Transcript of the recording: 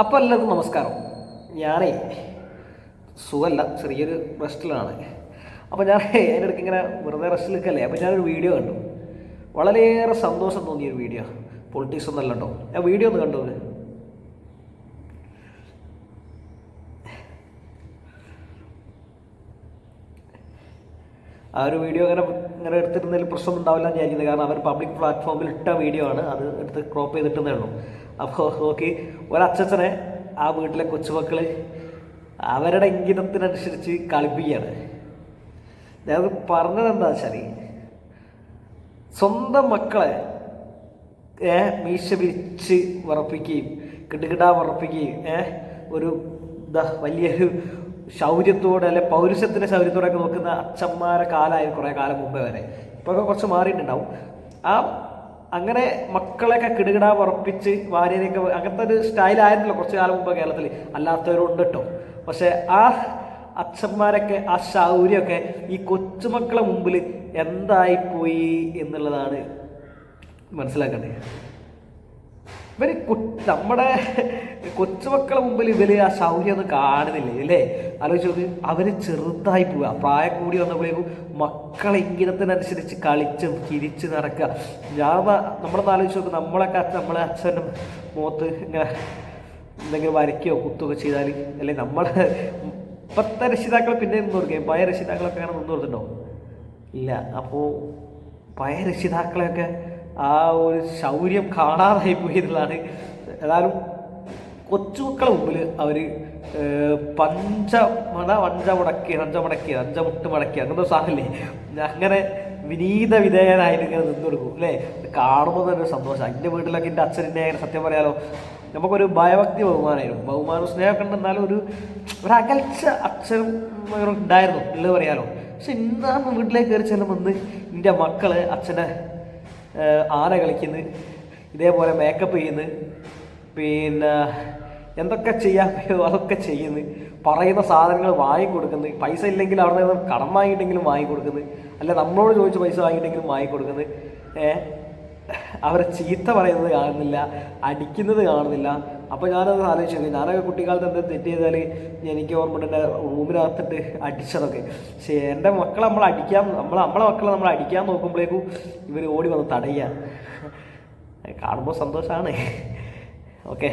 അപ്പോൾ എല്ലാവർക്കും നമസ്കാരം. ഞാനേ സുഖമല്ല ചെറിയൊരു റെസ്റ്റിലാണ്. അപ്പോൾ ഞാൻ അതിന്റെ ഇടയ്ക്ക് ഇങ്ങനെ വെറുതെ റെസ്റ്റിൽ നിൽക്കല്ലേ അപ്പോൾ ഞാനൊരു വീഡിയോ കണ്ടു. വളരെയേറെ സന്തോഷം തോന്നിയൊരു വീഡിയോ പൊളിറ്റിക്സ് ഒന്നല്ല കേട്ടോ ഞാൻ വീഡിയോ ഒന്ന് കണ്ടു ആ ഒരു വീഡിയോ അങ്ങനെ ഇങ്ങനെ എടുത്തിരുന്നതിൽ പ്രശ്നം ഉണ്ടാവില്ല എന്ന് വിചാരിക്കുന്നത് കാരണം അവർ പബ്ലിക് പ്ലാറ്റ്ഫോമിൽ ഇട്ട വീഡിയോ ആണ്. അത് എടുത്ത് ക്രോപ്പ് ചെയ്തിട്ടുന്നേ ഉള്ളൂ. അപ്പോൾ നോക്കി ഒരച്ഛനെ ആ വീട്ടിലെ കൊച്ചുമക്കൾ അവരുടെ ഇംഗിതത്തിനനുസരിച്ച് കളിപ്പിക്കുകയാണ്. ഞാൻ പറഞ്ഞത് എന്താ വെച്ചാൽ സ്വന്തം മക്കളെ ഏ മീശ വിരിച്ച് ഉറപ്പിക്കുകയും കിടുകിടാ ഉറപ്പിക്കുകയും ഏ ഒരു എന്താ വലിയൊരു ശൗര്യത്തോടെ അല്ലെ പൗരുഷത്തിന്റെ ശൗര്യത്തോടെയൊക്കെ നോക്കുന്ന അച്ഛന്മാരെ കാലമായി കുറേ കാലം മുമ്പേ വരെ. ഇപ്പോഴൊക്കെ കുറച്ച് മാറിയിട്ടുണ്ടാവും. ആ അങ്ങനെ മക്കളെയൊക്കെ കിടുകിടാ ഉറപ്പിച്ച് ഭാര്യനെയൊക്കെ അങ്ങനത്തെ ഒരു സ്റ്റൈലായിരുന്നല്ലോ കുറച്ച് കാലം മുമ്പ് കേരളത്തിൽ അല്ലാത്തവരുണ്ട് കേട്ടോ പക്ഷേ ആ അച്ഛന്മാരൊക്കെ ആ ശൗര്യമൊക്കെ ഈ കൊച്ചുമക്കളെ മുമ്പിൽ എന്തായിപ്പോയി എന്നുള്ളതാണ് മനസ്സിലാക്കണ്ടേ ഇവർ കു- നമ്മുടെ കൊച്ചുമക്കളെ മുമ്പിൽ ഇവർ ആ ശൗര്യം ഒന്നും കാണുന്നില്ലേ അല്ലേ ആലോചിച്ച് നോക്ക് അവർ ചെറുതായി പോവുക. പ്രായം കൂടി വന്നപ്പോഴേക്കും മക്കളെ ഇംഗിതത്തിനനുസരിച്ച് കളിച്ചും ചിരിച്ച് നടക്കുക. ഞാൻ നമ്മളൊന്ന് ആലോചിച്ച് നോക്ക് നമ്മളൊക്കെ നമ്മളെ അച്ഛനും മുഖത്ത് ഇങ്ങനെ എന്തെങ്കിലും വരയ്ക്കുകയോ കുത്തുകയോ ചെയ്താൽ അല്ലെ നമ്മൾ ഇപ്പോഴത്തെ രക്ഷിതാക്കൾ പിന്നെ നിന്ന് കൊടുക്കുകയും പഴയ രക്ഷിതാക്കളൊക്കെ അങ്ങനെ നിന്ന് കൊടുത്തിട്ടുണ്ടോ? ഇല്ല. അപ്പോൾ പഴയ രക്ഷിതാക്കളെയൊക്കെ ആ ഒരു ശൗര്യം കാണാതായി പോയി എന്നുള്ളതാണ് ഏതായാലും കൊച്ചുമക്കളെ മുമ്പിൽ അവർ പഞ്ച മട വഞ്ച മുടക്കി അഞ്ച മുടക്കി അഞ്ചമുട്ട് മുടക്കി അങ്ങനത്തെ സാധനമില്ലേ അങ്ങനെ വിനീത വിധേയനായിട്ട് ഇങ്ങനെ നിന്ന് കൊടുക്കും അല്ലേ? കാണുമ്പോൾ തന്നെ സന്തോഷം. എന്റെ വീട്ടിലൊക്കെ എന്റെ അച്ഛനെ അങ്ങനെ സത്യം പറയാലോ നമുക്കൊരു ഭയഭക്തി ബഹുമാനമായിരുന്നു ബഹുമാനം സ്നേഹമൊക്കെ ഉണ്ടെന്നാലും ഒരു ഒരു അകൽച്ച അച്ഛനും ഉണ്ടായിരുന്നു ഉള്ളത് പറയാലോ. പക്ഷെ ഇന്നാണ് വീട്ടിലേക്ക് കയറി ചെല്ലുമ്പോൾ ഇന്ന് എന്റെ മക്കൾ അച്ഛനെ ആന കളിക്കുന്നു ഇതേപോലെ മേക്കപ്പ് ചെയ്യുന്നു പിന്നെ എന്തൊക്കെ ചെയ്യാൻ അതൊക്കെ ചെയ്യുന്നു. പറയുന്ന സാധനങ്ങൾ വാങ്ങിക്കൊടുക്കുന്നു. പൈസ ഇല്ലെങ്കിൽ അവിടെ നിന്ന് കടം വാങ്ങിയിട്ടെങ്കിലും വാങ്ങിക്കൊടുക്കുന്നു. അല്ല നമ്മളോട് ചോദിച്ച് പൈസ വാങ്ങിയിട്ടെങ്കിലും വാങ്ങിക്കൊടുക്കുന്നു. ഏഹ് അവരെ ചീത്ത പറയുന്നത് കാണുന്നില്ല അടിക്കുന്നത് കാണുന്നില്ല. അപ്പോൾ ഞാനത് ആലോചിച്ചത് നോക്കി. ഞാനൊക്കെ കുട്ടിക്കാലത്ത് എന്താ തെറ്റ് ചെയ്താൽ എനിക്ക് ഓർമ്മ എന്റെ റൂമിനകത്തിട്ട് അടിച്ചതൊക്കെ. പക്ഷേ എന്റെ മക്കളെ നമ്മൾ അടിക്കാൻ നമ്മൾ നമ്മളെ മക്കളെ നമ്മൾ അടിക്കാൻ നോക്കുമ്പോഴേക്കും ഇവർ ഓടി വന്ന് തടയുക. കാണുമ്പോൾ സന്തോഷമാണ്. ഓക്കെ.